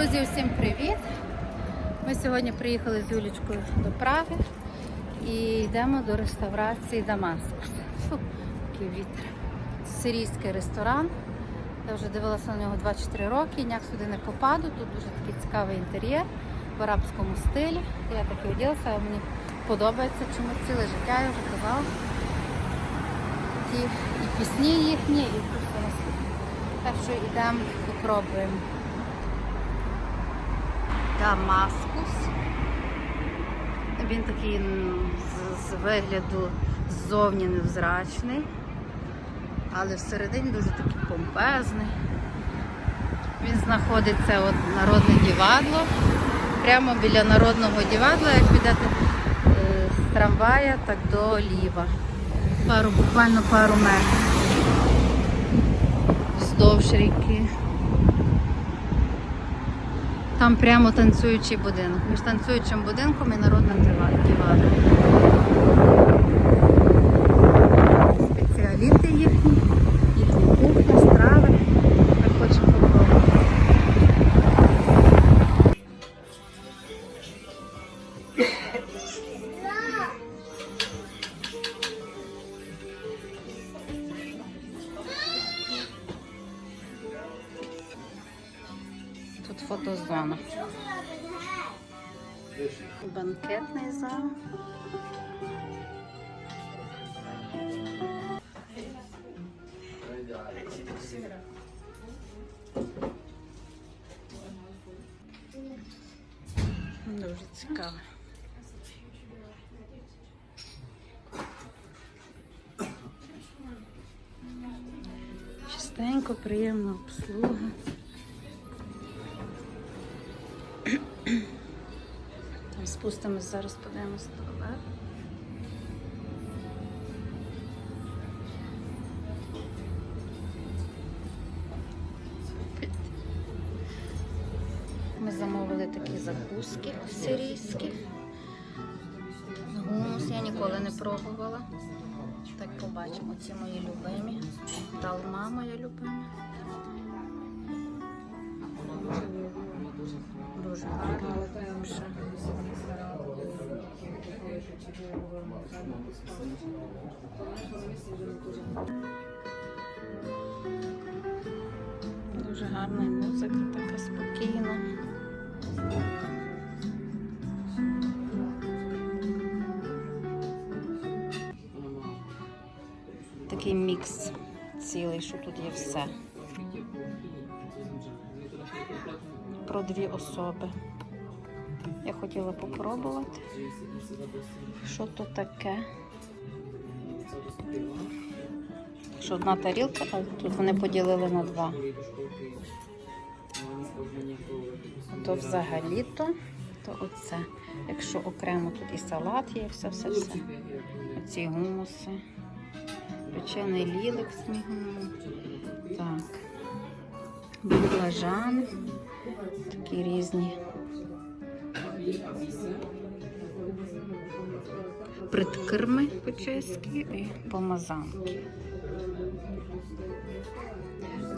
Друзі, всім привіт! Ми сьогодні приїхали з Юлічкою до Праги і йдемо до реставрації Дамаскус. Фу, який вітер. Сирійський ресторан. Я вже дивилася на нього 24 роки, ніяк сюди не попаду. Тут дуже такий цікавий інтер'єр в арабському стилі. Я таки оділася, але мені подобається чомусь ціле життя, я вже казала. І пісні їхні, і просто на світі. Так що йдемо і пробуємо. Дамаскус. Він такий з, з вигляду ззовні невзрачний, але всередині дуже такий помпезний. Він знаходиться от народне дівадло. Прямо біля народного дівадла, як підете е, з трамвая, так до Оліва. Пару, буквально пару метрів. Вздовж ріки. Там прямо танцюючий будинок. Між танцюючим будинком і народним диваном. Тут фотозона. Банкетний зал. Дуже цікаво. Чистенько, приємна обслуга. Спустимось зараз, подивимось туалет. Ми замовили такі закуски сирійські. Гумус я ніколи не пробувала. Так побачимо, ці мої любимі. Далма моя любима. Дуже гарно. Дуже гарна музика, така спокійна. Такий мікс цілий, що тут є все. Про дві особи. Я хотіла попробувати, що то таке. Що одна тарілка, а тут вони поділили на два. То взагалі-то, то оце. Якщо окремо тут і салат є, все-все-все. Оці гумуси. Печений лілик мігом. Так. Баклажани. Такі різні. Приткирми по-чеськи і помазанки.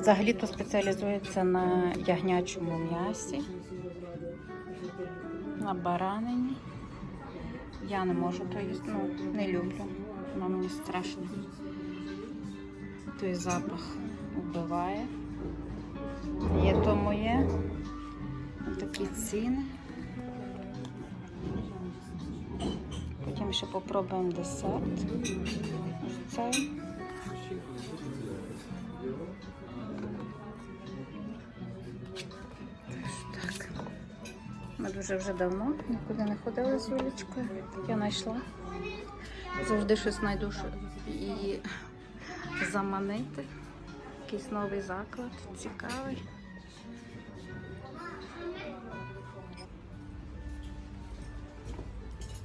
Взагалі-то спеціалізується на ягнячому м'ясі, на баранині. Я не можу то їсти, ну, не люблю. Воно мені страшно. Той запах вбиває. Є то моє. Такі ціни. Ще попробуємо десерт. Цей. Так. Ми дуже вже давно нікуди не ходили з Юлічкою. Я знайшла. Завжди щось знайду, її заманити. Якийсь новий заклад, цікавий.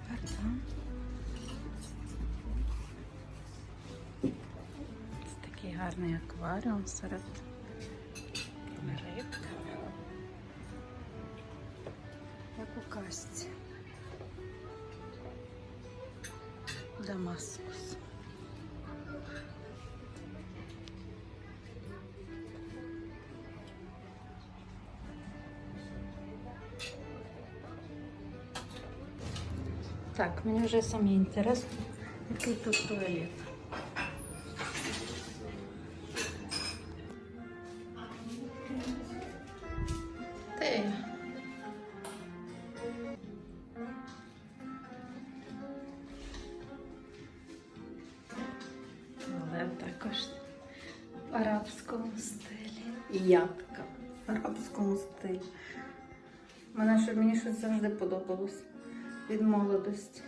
Пардон. гарний акваріум серед риб. Як у казці. Дамаскус. Так, мені вже самі інтересно, який тут туалет. В арабському стилі. І я така в арабському стилі. Мене щоб мені щось завжди подобалось від молодості.